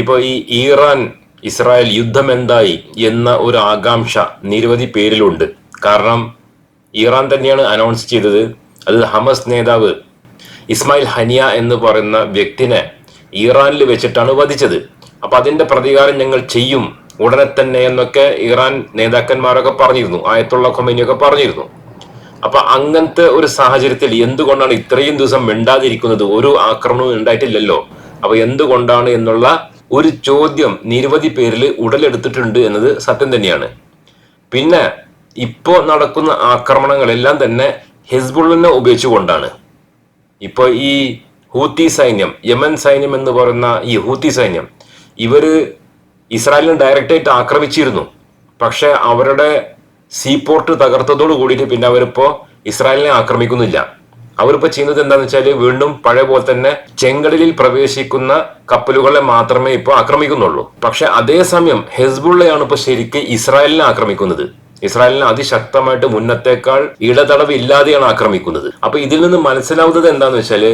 ഇപ്പൊ ഈ Iran Israel യുദ്ധം എന്തായി എന്ന ഒരു ആകാംക്ഷ നിരവധി പേരിലുണ്ട്. കാരണം ഇറാൻ തന്നെയാണ് അനൗൺസ് ചെയ്തത്. അത് ഹമസ് നേതാവ് ഇസ്മായിൽ ഹനിയ എന്ന് പറയുന്ന വ്യക്തിനെ ഇറാനിൽ വെച്ചിട്ടാണ് വധിച്ചത്. അപ്പൊ അതിന്റെ പ്രതികാരം ഞങ്ങൾ ചെയ്യും. ഉടനെ തന്നെ എന്നൊക്കെ ഇറാൻ നേതാക്കന്മാരൊക്കെ പറഞ്ഞിരുന്നു. ആയത്തുള്ള ഖൊമൈനിയൊക്കെ പറഞ്ഞിരുന്നു. അപ്പൊ അങ്ങനത്തെ ഒരു സാഹചര്യത്തിൽ എന്തുകൊണ്ടാണ് ഇത്രയും ദിവസം മിണ്ടാതിരിക്കുന്നത്? ഒരു ആക്രമണവും ഉണ്ടായിട്ടില്ലല്ലോ. അപ്പൊ എന്തുകൊണ്ടാണ് എന്നുള്ള ഒരു ചോദ്യം നിരവധി പേരിൽ ഉടലെടുത്തിട്ടുണ്ട് എന്നത് സത്യം തന്നെയാണ്. പിന്നെ ഇപ്പോൾ നടക്കുന്ന ആക്രമണങ്ങളെല്ലാം തന്നെ ഹിസ്ബുള്ളിനെ ഉപയോഗിച്ചുകൊണ്ടാണ്. ഇപ്പോൾ ഈ ഹൂത്തി സൈന്യം യമൻ സൈന്യം എന്ന് പറയുന്ന ഈ ഹൂത്തി സൈന്യം ഇവർ ഇസ്രായേലിനെ ഡയറക്റ്റായിട്ട് ആക്രമിച്ചിരുന്നു. പക്ഷെ അവരുടെ സീപോർട്ട് തകർത്തതോട് കൂടിയിട്ട് പിന്നെ അവരിപ്പോൾ ഇസ്രായേലിനെ ആക്രമിക്കുന്നില്ല. അവരിപ്പോ ചെയ്യുന്നത് എന്താന്ന് വെച്ചാൽ വീണ്ടും പഴയ പോലെ തന്നെ ചെങ്കടലിൽ പ്രവേശിക്കുന്ന കപ്പലുകളെ മാത്രമേ ഇപ്പോൾ ആക്രമിക്കുന്നുള്ളൂ. പക്ഷെ അതേസമയം ഹെസ്ബുള്ളയാണ് ഇപ്പോൾ ശരിക്ക് ഇസ്രായേലിനെ ആക്രമിക്കുന്നത്. ഇസ്രായേലിനെ അതിശക്തമായിട്ട് മുന്നത്തേക്കാൾ ഇടതടവ് ഇല്ലാതെയാണ് ആക്രമിക്കുന്നത്. അപ്പൊ ഇതിൽ നിന്ന് മനസ്സിലാവുന്നത് എന്താന്ന് വെച്ചാൽ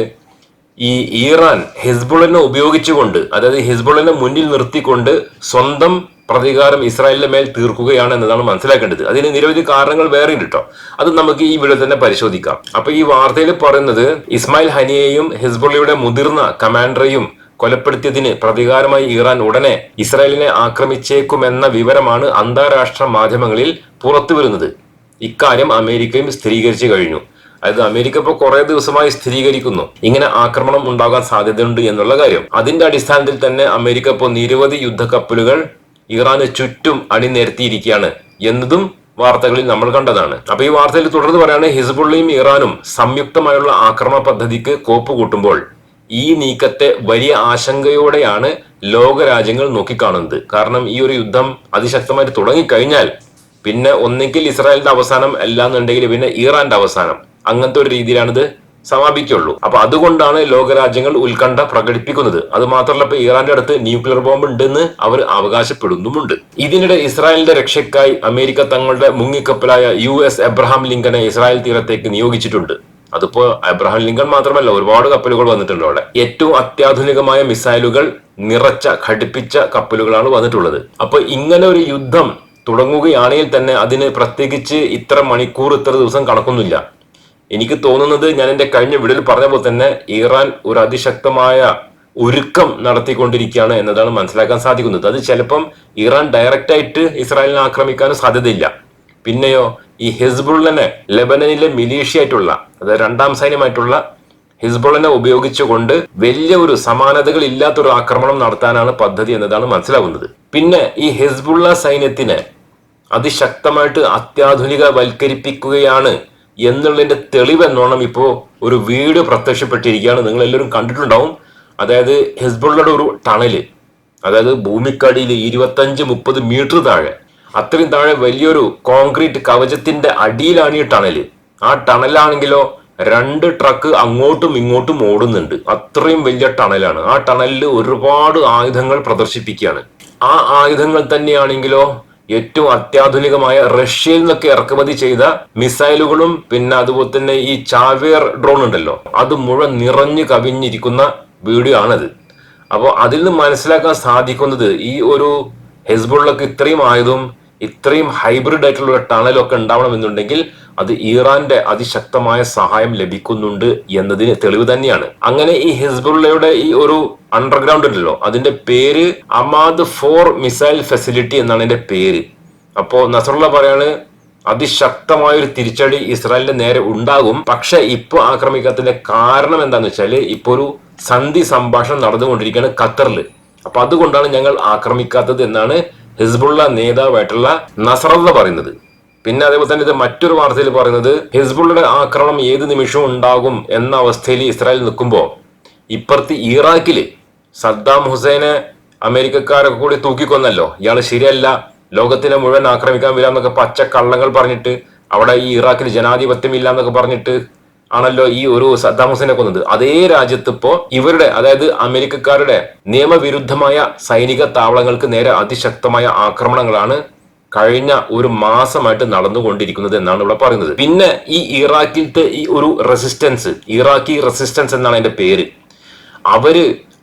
ഈ ഇറാൻ ഹിസ്ബുളിനെ ഉപയോഗിച്ചുകൊണ്ട് അതായത് ഹിസ്ബുളിനെ മുന്നിൽ നിർത്തിക്കൊണ്ട് സ്വന്തം പ്രതികാരം ഇസ്രായേലിന്റെ മേൽ തീർക്കുകയാണ് എന്നതാണ് മനസ്സിലാക്കേണ്ടത്. അതിന് നിരവധി കാരണങ്ങൾ വേറെ ഉണ്ട് കേട്ടോ അത് നമുക്ക് ഈ വീഡിയോ തന്നെ പരിശോധിക്കാം. അപ്പൊ ഈ വാർത്തയിൽ പറയുന്നത് ഇസ്മായിൽ ഹനിയെയും ഹിസ്ബുള്ളയുടെ മുതിർന്ന കമാൻഡറെയും കൊലപ്പെടുത്തിയതിന് പ്രതികാരമായി ഇറാൻ ഉടനെ ഇസ്രായേലിനെ ആക്രമിച്ചേക്കുമെന്ന വിവരമാണ് അന്താരാഷ്ട്ര മാധ്യമങ്ങളിൽ പുറത്തു വരുന്നത്. ഇക്കാര്യം അമേരിക്കയും സ്ഥിരീകരിച്ചു കഴിഞ്ഞു. അതായത് അമേരിക്ക ഇപ്പോൾ കുറെ ദിവസമായി സ്ഥിരീകരിക്കുന്നു. ഇങ്ങനെ ആക്രമണം ഉണ്ടാകാൻ സാധ്യതയുണ്ട് എന്നുള്ള കാര്യം. അതിന്റെ അടിസ്ഥാനത്തിൽ തന്നെ അമേരിക്ക ഇപ്പോൾ നിരവധി യുദ്ധക്കപ്പലുകൾ ഇറാന് ചുറ്റും അണിനിരത്തിയിരിക്കുകയാണ് എന്നതും വാർത്തകളിൽ നമ്മൾ കണ്ടതാണ്. അപ്പൊ ഈ വാർത്തയിൽ തുടർന്ന് പറയാണ് ഹിസ്ബുള്ളയും ഇറാനും സംയുക്തമായുള്ള ആക്രമണ പദ്ധതിക്ക് കോപ്പ് കൂട്ടുമ്പോൾ ഈ നീക്കത്തെ വലിയ ആശങ്കയോടെയാണ് ലോകരാജ്യങ്ങൾ നോക്കിക്കാണുന്നത്. കാരണം ഈ ഒരു യുദ്ധം അതിശക്തമായിട്ട് തുടങ്ങിക്കഴിഞ്ഞാൽ പിന്നെ ഒന്നെങ്കിൽ ഇസ്രായേലിന്റെ അവസാനം അല്ലാന്നുണ്ടെങ്കിൽ പിന്നെ ഇറാന്റെ അവസാനം. അങ്ങനത്തെ ഒരു രീതിയിലാണിത്. സമാപിക്കുള്ളൂ അപ്പൊ അതുകൊണ്ടാണ് ലോകരാജ്യങ്ങൾ ഉത്കണ്ഠ പ്രകടിപ്പിക്കുന്നത്. അത് മാത്രമല്ല ഇപ്പൊ ഇറാന്റെ അടുത്ത് ന്യൂക്ലിയർ ബോംബ് ഉണ്ടെന്ന് അവർ അവകാശപ്പെടുന്നുമുണ്ട്. ഇതിനിടെ ഇസ്രായേലിന്റെ രക്ഷയ്ക്കായി അമേരിക്ക തങ്ങളുടെ മുങ്ങിക്കപ്പലായ യു എസ് എബ്രഹാം ലിങ്കനെ ഇസ്രായേൽ തീരത്തേക്ക് നിയോഗിച്ചിട്ടുണ്ട്. അതിപ്പോ എബ്രഹാം ലിങ്കൻ മാത്രമല്ല ഒരുപാട് കപ്പലുകൾ വന്നിട്ടുണ്ട് അവിടെ. ഏറ്റവും അത്യാധുനികമായ മിസൈലുകൾ നിറച്ച ഘടിപ്പിച്ച കപ്പലുകളാണ് വന്നിട്ടുള്ളത്. അപ്പൊ ഇങ്ങനെ ഒരു യുദ്ധം തുടങ്ങുകയാണെങ്കിൽ തന്നെ അതിന് പ്രത്യേകിച്ച് ഇത്ര മണിക്കൂർ ഇത്ര ദിവസം കണക്കൊന്നുമില്ല. എനിക്ക് തോന്നുന്നത് ഞാൻ എന്റെ കഴിഞ്ഞ വിടൽ പറഞ്ഞ പോലെ തന്നെ ഇറാൻ ഒരു അതിശക്തമായ ഒരുക്കം നടത്തിക്കൊണ്ടിരിക്കുകയാണ് എന്നതാണ് മനസ്സിലാക്കാൻ സാധിക്കുന്നത്. അത് ചിലപ്പം ഇറാൻ ഡയറക്റ്റ് ആയിട്ട് ഇസ്രായേലിനെ ആക്രമിക്കാനും സാധ്യതയില്ല. പിന്നെയോ ഈ ഹിസ്ബുള്ളിനെ ലെബനനിലെ മിലീഷ്യായിട്ടുള്ള അതായത് രണ്ടാം സൈന്യമായിട്ടുള്ള ഹിസ്ബുള്ളനെ ഉപയോഗിച്ചുകൊണ്ട് വലിയ ഒരു സമാനതകൾ ഇല്ലാത്തൊരു ആക്രമണം നടത്താനാണ് പദ്ധതി എന്നതാണ് മനസ്സിലാകുന്നത്. പിന്നെ ഈ ഹിസ്ബുള്ള സൈന്യത്തിനെ അതിശക്തമായിട്ട് അത്യാധുനികവൽക്കരിപ്പിക്കുകയാണ് എന്നുള്ളതിന്റെ തെളിവ് എന്നോണം ഇപ്പോ ഒരു വീഡിയോ പ്രത്യക്ഷപ്പെട്ടിരിക്കുകയാണ്. നിങ്ങൾ എല്ലാവരും കണ്ടിട്ടുണ്ടാവും. അതായത് ഹിസ്ബുള്ളയുടെ ഒരു ടണൽ അതായത് ഭൂമിക്കടിയിൽ ഇരുപത്തഞ്ച് മുപ്പത് മീറ്റർ താഴെ. അത്രയും താഴെ വലിയൊരു കോൺക്രീറ്റ് കവചത്തിന്റെ അടിയിലാണ് ഈ ടണൽ. ആ ടണലാണെങ്കിലോ രണ്ട് ട്രക്ക് അങ്ങോട്ടും ഇങ്ങോട്ടും ഓടുന്നുണ്ട്. അത്രയും വലിയ ടണലാണ്. ആ ടണലിൽ ഒരുപാട് ആയുധങ്ങൾ പ്രദർശിപ്പിക്കുകയാണ്. ആ ആയുധങ്ങൾ തന്നെയാണെങ്കിലോ ഏറ്റവും അത്യാധുനികമായ റഷ്യയിൽ നിന്നൊക്കെ ഇറക്കുമതി ചെയ്ത മിസൈലുകളും പിന്നെ അതുപോലെ തന്നെ ഈ ചാവേർ ഡ്രോൺ ഉണ്ടല്ലോ അത് മുഴുവൻ നിറഞ്ഞു കവിഞ്ഞിരിക്കുന്ന വീഡിയോ ആണത്. അപ്പോൾ അതിൽ നിന്ന് മനസ്സിലാക്കാൻ സാധിക്കുന്നത് ഈ ഒരു ഹെസ്ബോളിലൊക്കെ ഇത്രയും ആയതും ഇത്രയും ഹൈബ്രിഡ് ആയിട്ടുള്ള ടണലൊക്കെ ഉണ്ടാവണമെന്നുണ്ടെങ്കിൽ അത് ഇറാന്റെ അതിശക്തമായ സഹായം ലഭിക്കുന്നുണ്ട് എന്നതിന് തെളിവ് തന്നെയാണ്. അങ്ങനെ ഈ ഹിസ്ബുള്ളയുടെ ഈ ഒരു അണ്ടർഗ്രൗണ്ട് ഉണ്ടല്ലോ അതിന്റെ പേര് അമാദ് ഫോർ മിസൈൽ ഫെസിലിറ്റി എന്നാണ് അതിന്റെ പേര്. അപ്പോ നസറുള്ള പറയാണ് അതിശക്തമായ ഒരു തിരിച്ചടി ഇസ്രായേലിന്റെ നേരെ ഉണ്ടാകും. പക്ഷെ ഇപ്പൊ ആക്രമിക്കാത്തതിന്റെ കാരണം എന്താന്ന് വെച്ചാൽ ഇപ്പൊ ഒരു സന്ധി സംഭാഷണം നടന്നുകൊണ്ടിരിക്കുകയാണ് ഖത്തറിൽ അപ്പൊ അതുകൊണ്ടാണ് ഞങ്ങൾ ആക്രമിക്കാത്തത് എന്നാണ് ഹിസ്ബുള്ള നേതാവായിട്ടുള്ള നസറുള്ള പറയുന്നത്. പിന്നെ അതേപോലെ തന്നെ ഇത് മറ്റൊരു വാർത്തയിൽ പറയുന്നത് ഹിസ്ബുള്ളയുടെ ആക്രമണം ഏത് നിമിഷവും ഉണ്ടാകും എന്ന അവസ്ഥയിൽ ഇസ്രായേൽ നിൽക്കുമ്പോൾ ഇപ്പുറത്ത് ഇറാഖിൽ സദ്ദാം ഹുസൈനെ അമേരിക്കക്കാരൊക്കെ കൂടി തൂക്കിക്കൊന്നല്ലോ. ഇയാൾ ശരിയല്ല. ലോകത്തിനെ മുഴുവൻ ആക്രമിക്കാൻ വരിക എന്നൊക്കെ പച്ച കള്ളങ്ങൾ പറഞ്ഞിട്ട് അവിടെ ഈ ഇറാഖിൽ ജനാധിപത്യം ഇല്ല എന്നൊക്കെ പറഞ്ഞിട്ട് ആണല്ലോ ഈ ഒരു സദ്ദാം ഹുസൈനെ കൊന്നത്. അതേ രാജ്യത്ത് ഇപ്പോ ഇവരുടെ അതായത് അമേരിക്കക്കാരുടെ നിയമവിരുദ്ധമായ സൈനിക താവളങ്ങൾക്ക് നേരെ അതിശക്തമായ ആക്രമണങ്ങളാണ് കഴിഞ്ഞ ഒരു മാസമായിട്ട് നടന്നുകൊണ്ടിരിക്കുന്നത് എന്നാണ് ഇവിടെ പറയുന്നത്. പിന്നെ ഈ ഇറാഖിലത്തെ ഈ ഒരു റെസിസ്റ്റൻസ് ഇറാഖി റെസിസ്റ്റൻസ് എന്നാണ് അതിന്റെ പേര്. അവർ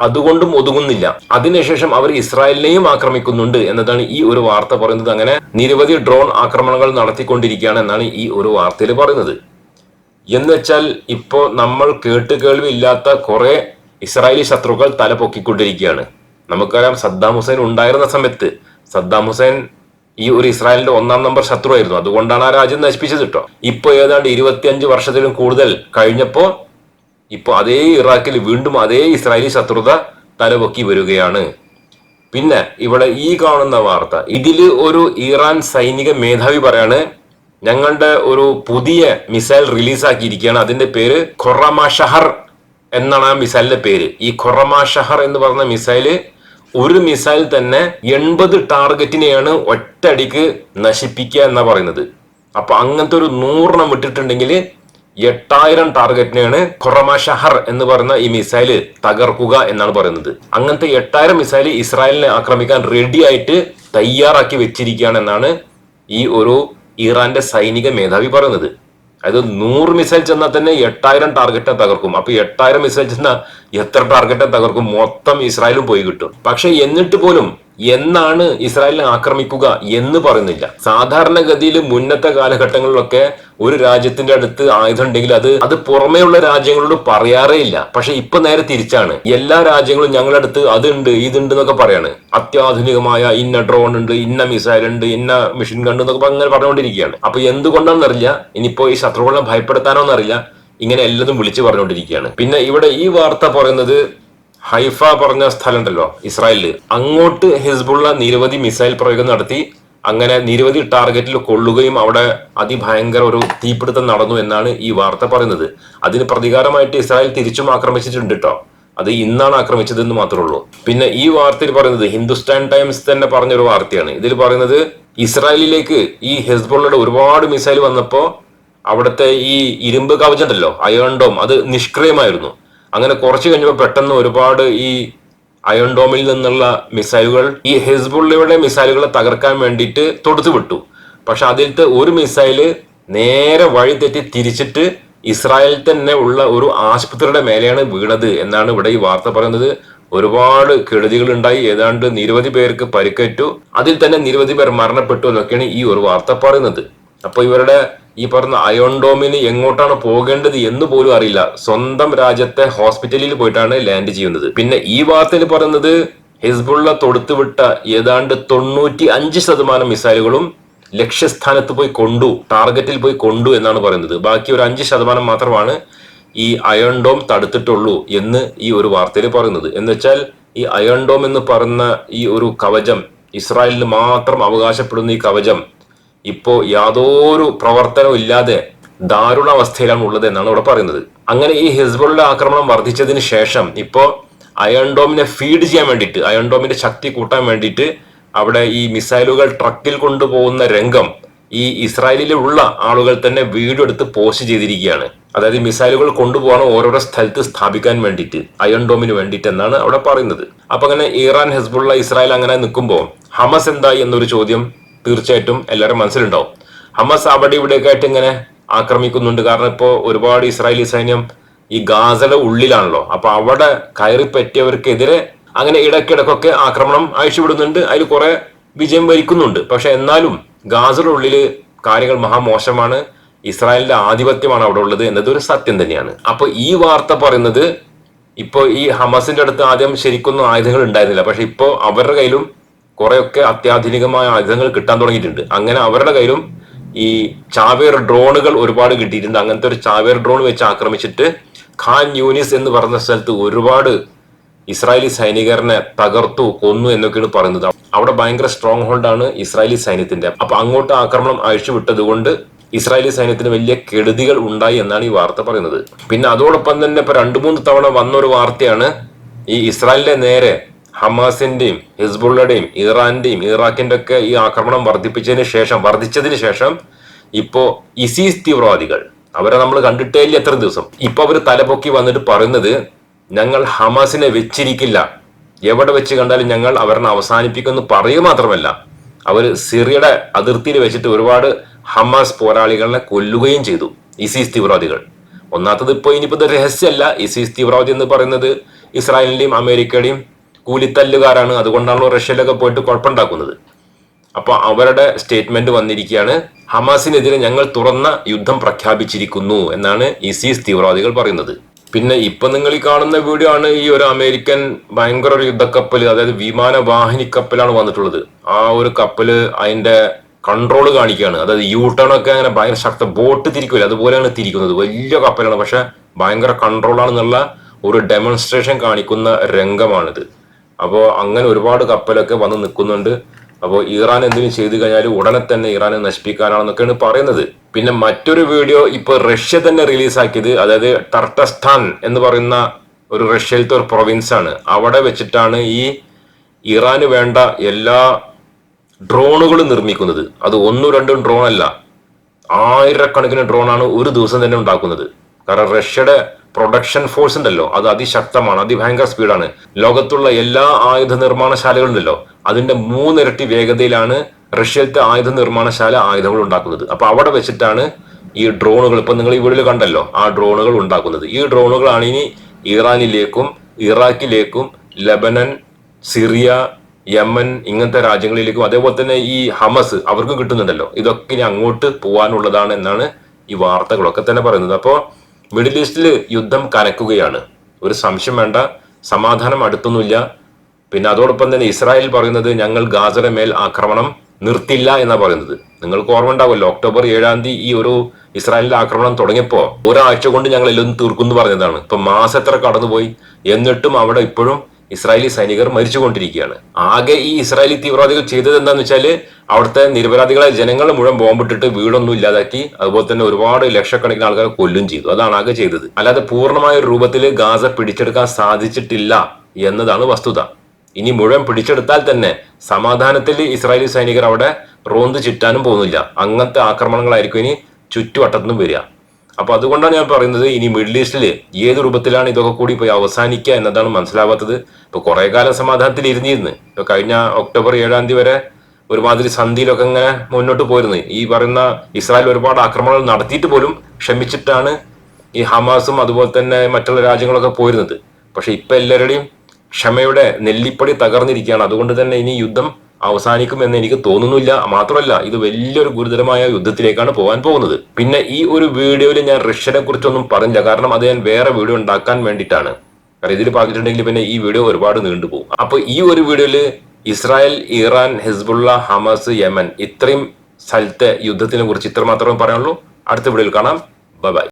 അതുകൊണ്ടും ഒതുങ്ങുന്നില്ല. അതിനുശേഷം അവർ ഇസ്രായേലിനെയും ആക്രമിക്കുന്നുണ്ട് എന്നതാണ് ഈ ഒരു വാർത്ത പറയുന്നത്. അങ്ങനെ നിരവധി ഡ്രോൺ ആക്രമണങ്ങൾ നടത്തിക്കൊണ്ടിരിക്കുകയാണ് എന്നാണ് ഈ ഒരു വാർത്തയിൽ പറയുന്നത്. എന്നുവെച്ചാൽ ഇപ്പോ നമ്മൾ കേട്ട് കേൾവില്ലാത്ത കുറെ ഇസ്രായേലി ശത്രുക്കൾ തല പൊക്കിക്കൊണ്ടിരിക്കുകയാണ് നമുക്കറിയാം സദ്ദാം ഹുസൈൻ ഉണ്ടായിരുന്ന സമയത്ത് സദ്ദാം ഹുസൈൻ ഈ ഒരു ഇസ്രായേലിന്റെ ഒന്നാം നമ്പർ ശത്രു ആയിരുന്നു അതുകൊണ്ടാണ് ആ രാജ്യം നശിപ്പിച്ചത് കേട്ടോ ഇപ്പൊ ഏതാണ്ട് ഇരുപത്തിയഞ്ച് വർഷത്തിലും കൂടുതൽ കഴിഞ്ഞപ്പോ ഇപ്പൊ അതേ ഇറാഖിൽ വീണ്ടും അതേ ഇസ്രായേലി ശത്രുത തലപൊക്കി വരികയാണ്. പിന്നെ ഇവിടെ ഈ കാണുന്ന വാർത്ത. ഇതിൽ ഒരു ഇറാൻ സൈനിക മേധാവി പറയാണ് ഞങ്ങളുടെ ഒരു പുതിയ മിസൈൽ റിലീസാക്കിയിരിക്കുകയാണ്. അതിന്റെ പേര് ഖൊറമ ഷഹർ എന്നാണ് ആ മിസൈലിന്റെ പേര്. ഈ ഖൊറമ ഷഹർ എന്ന് പറഞ്ഞ മിസൈൽ ഒരു മിസൈൽ തന്നെ എൺപത് ടാർഗറ്റിനെയാണ് ഒറ്റടിക്ക് നശിപ്പിക്കുക എന്നാ പറയുന്നത്. അപ്പൊ അങ്ങനത്തെ ഒരു നൂറെണ്ണം വിട്ടിട്ടുണ്ടെങ്കിൽ എട്ടായിരം ടാർഗറ്റിനെയാണ് ഖൊറമ ഷഹർ എന്ന് പറയുന്ന ഈ മിസൈൽ തകർക്കുക എന്നാണ് പറയുന്നത്. അങ്ങനത്തെ എട്ടായിരം മിസൈൽ ഇസ്രായേലിനെ ആക്രമിക്കാൻ റെഡി ആയിട്ട് തയ്യാറാക്കി വെച്ചിരിക്കുകയാണ് എന്നാണ് ഈ ഒരു ഇറാന്റെ സൈനിക മേധാവി പറയുന്നത്. അതായത് നൂറ് മിസൈൽ ചെന്നാൽ തന്നെ എട്ടായിരം ടാർഗറ്റെ തകർക്കും. അപ്പൊ എട്ടായിരം മിസൈൽ ചെന്നാൽ എത്ര ടാർഗറ്റ് തകർക്കും? മൊത്തം ഇസ്രായേലും പോയി കിട്ടും. പക്ഷെ എന്നിട്ട് പോലും എന്നാണ് ഇസ്രായേലിനെ ആക്രമിക്കുക എന്ന് പറയുന്നില്ല. സാധാരണഗതിയിൽ മുന്നത്തെ കാലഘട്ടങ്ങളിലൊക്കെ ഒരു രാജ്യത്തിന്റെ അടുത്ത് ആയുധം ഉണ്ടെങ്കിൽ അത് അത് പുറമേയുള്ള രാജ്യങ്ങളോട് പറയാറേ ഇല്ല. പക്ഷെ ഇപ്പൊ നേരെ തിരിച്ചാണ്. എല്ലാ രാജ്യങ്ങളും ഞങ്ങളുടെ അടുത്ത് അതുണ്ട് ഇതുണ്ട് എന്നൊക്കെ പറയാണ്. അത്യാധുനികമായ ഇന്ന ഡ്രോൺ ഉണ്ട് ഇന്ന മിസൈൽ ഉണ്ട് ഇന്ന മെഷീൻ ഗൺ എന്നൊക്കെ അങ്ങനെ പറഞ്ഞുകൊണ്ടിരിക്കുകയാണ്. അപ്പൊ എന്തുകൊണ്ടാണെന്നറിയില്ല. ഇനിയിപ്പോ ഈ ശത്രുക്കളെ ഭയപ്പെടുത്താനോ എന്നറിയില്ല. ഇങ്ങനെ എല്ലാതും വിളിച്ചു പറഞ്ഞുകൊണ്ടിരിക്കുകയാണ്. പിന്നെ ഇവിടെ ഈ വാർത്ത പറയുന്നത് ഹൈഫ പറഞ്ഞ സ്ഥലം ഉണ്ടല്ലോ ഇസ്രായേലിൽ. അങ്ങോട്ട് ഹിസ്ബുള്ള നിരവധി മിസൈൽ പ്രയോഗം നടത്തി അങ്ങനെ നിരവധി ടാർഗറ്റിൽ കൊള്ളുകയും അവിടെ അതിഭയങ്കര ഒരു തീപിടുത്തം നടന്നു എന്നാണ് ഈ വാർത്ത പറയുന്നത്. അതിന് പ്രതികാരമായിട്ട് ഇസ്രായേൽ തിരിച്ചും ആക്രമിച്ചിട്ടുണ്ട് കേട്ടോ അത് ഇന്നാണ് ആക്രമിച്ചതെന്ന് മാത്രമേ ഉള്ളൂ. പിന്നെ ഈ വാർത്തയിൽ പറയുന്നത് ഹിന്ദുസ്ഥാൻ ടൈംസ് തന്നെ പറഞ്ഞൊരു വാർത്തയാണ്. ഇതിൽ പറയുന്നത് ഇസ്രായേലിലേക്ക് ഈ ഹെസ്ബുള്ളയുടെ ഒരുപാട് മിസൈൽ വന്നപ്പോ അവിടുത്തെ ഈ ഇരുമ്പ് കവചണ്ടല്ലോ അയൺ ഡോം അത് നിഷ്ക്രിയമായിരുന്നു. അങ്ങനെ കുറച്ച് കഴിഞ്ഞപ്പോൾ പെട്ടെന്ന് ഒരുപാട് ഈ അയൺ ഡോമിൽ നിന്നുള്ള മിസൈലുകൾ ഈ ഹെസ്ബുള്ളയുടെ മിസൈലുകളെ തകർക്കാൻ വേണ്ടിയിട്ട് തൊടുത്തു വിട്ടു പക്ഷെ അതിലത്തെ ഒരു മിസൈൽ നേരെ വഴി തെറ്റി തിരിച്ചിട്ട് ഇസ്രായേൽ തന്നെ ഉള്ള ഒരു ആശുപത്രിയുടെ മേലെയാണ് വീണത് എന്നാണ് ഇവിടെ ഈ വാർത്ത പറയുന്നത്. ഒരുപാട് കെടുതികൾ ഉണ്ടായി. ഏതാണ്ട് നിരവധി പേർക്ക് പരിക്കേറ്റു. അതിൽ തന്നെ നിരവധി പേർ മരണപ്പെട്ടു എന്നൊക്കെയാണ് ഈ ഒരു വാർത്ത പറയുന്നത്. അപ്പൊ ഇവരുടെ ഈ പറഞ്ഞ അയോൺഡോമിന് എങ്ങോട്ടാണ് പോകേണ്ടത് എന്ന് പോലും അറിയില്ല. സ്വന്തം രാജ്യത്തെ ഹോസ്പിറ്റലിൽ പോയിട്ടാണ് ലാൻഡ് ചെയ്യുന്നത്. പിന്നെ ഈ വാർത്തയിൽ പറയുന്നത് ഹിസ്ബുള്ള തൊടുത്തുവിട്ട ഏതാണ്ട് തൊണ്ണൂറ്റി അഞ്ച് ശതമാനം മിസൈലുകളും ലക്ഷ്യസ്ഥാനത്ത് പോയി കൊണ്ടു ടാർഗറ്റിൽ പോയി കൊണ്ടു എന്നാണ് പറയുന്നത്. ബാക്കി ഒരു അഞ്ച് ശതമാനം മാത്രമാണ് ഈ അയൺ ഡോം തടുത്തിട്ടുള്ളൂ എന്ന് ഈ ഒരു വാർത്തയിൽ പറയുന്നത്. എന്ന് വെച്ചാൽ ഈ അയൺ ഡോം എന്ന് പറയുന്ന ഈ ഒരു കവചം ഇസ്രായേലിന് മാത്രം അവകാശപ്പെടുന്ന ഈ കവചം ഇപ്പോ യാതൊരു പ്രവർത്തനവും ഇല്ലാതെ ദാരുണ അവസ്ഥയിലാണ് ഉള്ളത് എന്നാണ് ഇവിടെ പറയുന്നത്. അങ്ങനെ ഈ ഹിസ്ബുള്ള ആക്രമണം വർദ്ധിച്ചതിന് ശേഷം ഇപ്പോ അയൺഡോമിനെ ഫീഡ് ചെയ്യാൻ വേണ്ടിയിട്ട് അയൺഡോമിന്റെ ശക്തി കൂട്ടാൻ വേണ്ടിയിട്ട് അവിടെ ഈ മിസൈലുകൾ ട്രക്കിൽ കൊണ്ടുപോകുന്ന രംഗം ഈ ഇസ്രായേലിലുള്ള ആളുകൾ തന്നെ വീഡിയോ എടുത്ത് പോസ്റ്റ് ചെയ്തിരിക്കുകയാണ്. അതായത് മിസൈലുകൾ കൊണ്ടുപോകണം ഓരോരോ സ്ഥലത്ത് സ്ഥാപിക്കാൻ വേണ്ടിയിട്ട് അയൺ ഡോമിന് വേണ്ടിയിട്ട് എന്നാണ് അവിടെ പറയുന്നത്. അപ്പൊ അങ്ങനെ ഇറാൻ ഹെസ്ബുള്ള ഇസ്രായേൽ അങ്ങനെ നിൽക്കുമ്പോൾ ഹമസ് എന്തായി എന്നൊരു ചോദ്യം തീർച്ചയായിട്ടും എല്ലാവരും മനസ്സിലുണ്ടാവും. ഹമസ് അവിടെ ഇവിടെയൊക്കെ ആയിട്ട് ഇങ്ങനെ ആക്രമിക്കുന്നുണ്ട്. കാരണം ഇപ്പോൾ ഒരുപാട് ഇസ്രായേലി സൈന്യം ഈ ഗാസയുടെ ഉള്ളിലാണല്ലോ. അപ്പൊ അവിടെ കയറി പറ്റിയവർക്കെതിരെ അങ്ങനെ ഇടയ്ക്കിടക്കൊക്കെ ആക്രമണം അയച്ചുവിടുന്നുണ്ട് അതിൽ കുറെ വിജയം വരിക്കുന്നുണ്ട്. പക്ഷെ എന്നാലും ഗാസയുടെ ഉള്ളിൽ കാര്യങ്ങൾ മഹാമോശമാണ്. ഇസ്രായേലിന്റെ ആധിപത്യമാണ് അവിടെ ഉള്ളത് എന്നത് ഒരു സത്യം തന്നെയാണ്. അപ്പൊ ഈ വാർത്ത പറയുന്നത് ഇപ്പോൾ ഈ ഹമസിന്റെ അടുത്ത് ആദ്യം ശരിക്കൊന്നും ആയുധങ്ങൾ ഉണ്ടായിരുന്നില്ല. പക്ഷെ ഇപ്പോ അവരുടെ കയ്യിലും കുറെയൊക്കെ അത്യാധുനികമായ ആയുധങ്ങൾ കിട്ടാൻ തുടങ്ങിയിട്ടുണ്ട്. അങ്ങനെ അവരുടെ കയ്യിലും ഈ ചാവേർ ഡ്രോണുകൾ ഒരുപാട് കിട്ടിയിട്ടുണ്ട്. അങ്ങനത്തെ ഒരു ചാവേർ ഡ്രോൺ വെച്ച് ആക്രമിച്ചിട്ട് ഖാൻ യൂനിസ് എന്ന് പറഞ്ഞ സ്ഥലത്ത് ഒരുപാട് ഇസ്രായേലി സൈനികരനെ തകർത്തു കൊന്നു എന്നൊക്കെയാണ് പറയുന്നത്. അവിടെ ഭയങ്കര സ്ട്രോങ് ആണ് ഇസ്രായേലി സൈന്യത്തിന്റെ. അപ്പൊ അങ്ങോട്ട് ആക്രമണം അഴിച്ചുവിട്ടത് കൊണ്ട് ഇസ്രായേലി സൈന്യത്തിന് വലിയ കെടുതികൾ ഉണ്ടായി എന്നാണ് ഈ വാർത്ത പറയുന്നത്. പിന്നെ അതോടൊപ്പം തന്നെ ഇപ്പൊ രണ്ടു മൂന്ന് തവണ വന്ന ഒരു വാർത്തയാണ് ഈ ഇസ്രായേലിന്റെ നേരെ ഹമാസിന്റെയും ഹിസ്ബുള്ളയുടെയും ഇറാന്റെയും ഇറാഖിന്റെ ഒക്കെ ഈ ആക്രമണം വർദ്ധിപ്പിച്ചതിന് ശേഷം വർദ്ധിച്ചതിന് ശേഷം ഇപ്പോ ഇസീസ് തീവ്രവാദികൾ അവരെ നമ്മൾ കണ്ടിട്ടേ ഇല്ല എത്ര ദിവസം. ഇപ്പൊ അവർ തലപൊക്കി വന്നിട്ട് പറയുന്നത് ഞങ്ങൾ ഹമാസിനെ വെച്ചിരിക്കില്ല. എവിടെ വെച്ച് കണ്ടാലും ഞങ്ങൾ അവരെ അവസാനിപ്പിക്കുമെന്ന് പറയുക മാത്രമല്ല അവർ സിറിയയുടെ അതിർത്തിയിൽ വെച്ചിട്ട് ഒരുപാട് ഹമാസ് പോരാളികളെ കൊല്ലുകയും ചെയ്തു ഇസീസ് തീവ്രവാദികൾ. ഒന്നാത്തത് ഇപ്പൊ ഇനിയിപ്പോ ഇത് രഹസ്യമല്ല ഇസീസ് തീവ്രവാദി എന്ന് പറയുന്നത് ഇസ്രായേലിന്റെയും അമേരിക്കയുടെയും കൂലിത്തല്ലുകാരാണ്. അതുകൊണ്ടാണല്ലോ റഷ്യയിലൊക്കെ പോയിട്ട് കുഴപ്പമുണ്ടാക്കുന്നത്. അപ്പോൾ അവരുടെ സ്റ്റേറ്റ്മെന്റ് വന്നിരിക്കുകയാണ് ഹമാസിനെതിരെ ഞങ്ങൾ തുറന്ന യുദ്ധം പ്രഖ്യാപിച്ചിരിക്കുന്നു എന്നാണ് ഇസീസ് തീവ്രവാദികൾ പറയുന്നത്. പിന്നെ ഇപ്പൊ നിങ്ങൾ ഈ കാണുന്ന വീഡിയോ ആണ് ഈ ഒരു അമേരിക്കൻ ഭയങ്കര ഒരു യുദ്ധക്കപ്പൽ അതായത് വിമാനവാഹിനി കപ്പലാണ് വന്നിട്ടുള്ളത്. ആ ഒരു കപ്പൽ അതിന്റെ കൺട്രോൾ കാണിക്കുകയാണ്. അതായത് യൂ ടേൺ ഒക്കെ അങ്ങനെ ഭയങ്കര ശക്ത ബോട്ട് തിരിക്കില്ല അതുപോലെയാണ് തിരിക്കുന്നത്. വലിയ കപ്പലാണ് പക്ഷെ ഭയങ്കര കൺട്രോളാണെന്നുള്ള ഒരു ഡെമോൺസ്ട്രേഷൻ കാണിക്കുന്ന രംഗമാണിത്. അപ്പോൾ അങ്ങനെ ഒരുപാട് കപ്പലൊക്കെ വന്ന് നിൽക്കുന്നുണ്ട്. അപ്പോൾ ഇറാൻ എന്തെങ്കിലും ചെയ്തു കഴിഞ്ഞാൽ ഉടനെ തന്നെ ഇറാനെ നശിപ്പിക്കാനാണെന്നൊക്കെയാണ് പറയുന്നത്. പിന്നെ മറ്റൊരു വീഡിയോ ഇപ്പോൾ റഷ്യ തന്നെ റിലീസാക്കിയത് അതായത് ടർട്ടസ്ഥാൻ എന്ന് പറയുന്ന ഒരു റഷ്യയിലത്തെ ഒരു പ്രൊവിൻസാണ്. അവിടെ വെച്ചിട്ടാണ് ഈ ഇറാന് വേണ്ട എല്ലാ ഡ്രോണുകളും നിർമ്മിക്കുന്നത്. അത് ഒന്നും രണ്ടും ഡ്രോൺ അല്ല ആയിരക്കണക്കിന് ഡ്രോണാണ് ഒരു ദിവസം തന്നെ ഉണ്ടാക്കുന്നത്. കാരണം റഷ്യയുടെ പ്രൊഡക്ഷൻ ഫോഴ്സ് ഉണ്ടല്ലോ അത് അതിശക്തമാണ് അതിഭയങ്കര സ്പീഡാണ്. ലോകത്തുള്ള എല്ലാ ആയുധ നിർമ്മാണശാലകളുണ്ടല്ലോ അതിന്റെ മൂന്നിരട്ടി വേഗതയിലാണ് റഷ്യയിലത്തെ ആയുധ നിർമ്മാണശാല ആയുധങ്ങൾ ഉണ്ടാക്കുന്നത്. അപ്പൊ അവിടെ വെച്ചിട്ടാണ് ഈ ഡ്രോണുകൾ ഇപ്പൊ നിങ്ങൾ ഈ വീട്ടിൽ കണ്ടല്ലോ ആ ഡ്രോണുകൾ ഉണ്ടാക്കുന്നത്. ഈ ഡ്രോണുകളാണ് ഇനി ഇറാനിലേക്കും ഇറാഖിലേക്കും ലബനൻ സിറിയ യമൻ ഇങ്ങനത്തെ രാജ്യങ്ങളിലേക്കും അതേപോലെ തന്നെ ഈ ഹമസ് അവർക്കും കിട്ടുന്നുണ്ടല്ലോ. ഇതൊക്കെ ഇനി അങ്ങോട്ട് പോകാനുള്ളതാണ് എന്നാണ് ഈ വാർത്തകളൊക്കെ തന്നെ പറയുന്നത്. അപ്പോൾ മിഡിൽ ഈസ്റ്റിൽ യുദ്ധം കനക്കുകയാണ് ഒരു സംശയം വേണ്ട സമാധാനം അടുത്തൊന്നുമില്ല. പിന്നെ അതോടൊപ്പം തന്നെ ഇസ്രായേൽ പറയുന്നത് ഞങ്ങൾ ഗാസയുടെ മേൽ ആക്രമണം നിർത്തില്ല എന്നാ പറയുന്നത്. നിങ്ങൾക്ക് ഓർമ്മ ഉണ്ടാവുമല്ലോ ഒക്ടോബർ ഏഴാം തീയതി ഈ ഒരു ഇസ്രായേലിന്റെ ആക്രമണം തുടങ്ങിയപ്പോ ഒരാഴ്ച കൊണ്ട് ഞങ്ങൾ എല്ലാം തീർക്കുന്നു പറഞ്ഞതാണ്. ഇപ്പൊ മാസം എത്ര കടന്നുപോയി എന്നിട്ടും അവിടെ ഇപ്പോഴും ഇസ്രായേലി സൈനികർ മരിച്ചുകൊണ്ടിരിക്കുകയാണ്. ആകെ ഈ ഇസ്രായേലി തീവ്രവാദികൾ ചെയ്തത് എന്താന്ന് വെച്ചാൽ അവിടുത്തെ നിരപരാധികളെ ജനങ്ങൾ മുഴുവൻ ബോംബിട്ടിട്ട് വീടൊന്നും ഇല്ലാതാക്കി അതുപോലെ തന്നെ ഒരുപാട് ലക്ഷക്കണക്കിന് ആൾക്കാരെ കൊല്ലും ചെയ്തു. അതാണ് ആകെ ചെയ്തത്. അല്ലാതെ പൂർണമായ രൂപത്തിൽ ഗാസ പിടിച്ചെടുക്കാൻ സാധിച്ചിട്ടില്ല എന്നതാണ് വസ്തുത. ഇനി മുഴുവൻ പിടിച്ചെടുത്താൽ തന്നെ സമാധാനത്തിൽ ഇസ്രായേലി സൈനികർ അവിടെ റോന്ത് ചുറ്റാനും പോകുന്നില്ല. അങ്ങനത്തെ ആക്രമണങ്ങളായിരിക്കും ഇനി ചുറ്റുവട്ടത്തുനിന്നും വരിക. അപ്പൊ അതുകൊണ്ടാണ് ഞാൻ പറയുന്നത് ഇനി മിഡിൽ ഈസ്റ്റിൽ ഏത് രൂപത്തിലാണ് ഇതൊക്കെ കൂടി പോയി അവസാനിക്കുക എന്നതാണ് മനസ്സിലാവാത്തത്. ഇപ്പൊ കുറെ കാലം സമാധാനത്തിൽ ഇരുന്നിരുന്ന്. ഇപ്പൊ കഴിഞ്ഞ ഒക്ടോബർ ഏഴാം തീയതി വരെ ഒരുമാതിരി സന്ധിയിലൊക്കെ ഇങ്ങനെ മുന്നോട്ട് പോയിരുന്നു. ഈ പറയുന്ന ഇസ്രായേൽ ഒരുപാട് ആക്രമണങ്ങൾ നടത്തിയിട്ട് പോലും ക്ഷമിച്ചിട്ടാണ് ഈ ഹമാസും അതുപോലെ തന്നെ മറ്റുള്ള രാജ്യങ്ങളൊക്കെ പോയിരുന്നത്. പക്ഷെ ഇപ്പൊ എല്ലാവരുടെയും ക്ഷമയുടെ നെല്ലിപ്പടി തകർന്നിരിക്കുകയാണ്. അതുകൊണ്ട് തന്നെ ഇനി യുദ്ധം അവസാനിക്കുമെന്ന് എനിക്ക് തോന്നുന്നില്ല. മാത്രമല്ല ഇത് വലിയൊരു ഗുരുതരമായ യുദ്ധത്തിലേക്കാണ് പോകാൻ പോകുന്നത്. പിന്നെ ഈ ഒരു വീഡിയോയിൽ ഞാൻ റഷ്യനെ കുറിച്ചൊന്നും പറഞ്ഞില്ല. കാരണം അത് ഞാൻ വേറെ വീഡിയോ ഉണ്ടാക്കാൻ വേണ്ടിയിട്ടാണ്. കാരണം ഇതിൽ പറഞ്ഞിട്ടുണ്ടെങ്കിൽ പിന്നെ ഈ വീഡിയോ ഒരുപാട് നീണ്ടുപോകും അപ്പൊ ഈ ഒരു വീഡിയോയിൽ Israel Iran Hezbollah Hamas Yemen ഇത്രയും സ്ഥലത്തെ യുദ്ധത്തിനെ കുറിച്ച് ഇത്ര മാത്രമേ പറയാനുള്ളൂ. അടുത്ത വീഡിയോയിൽ കാണാം. ബൈ.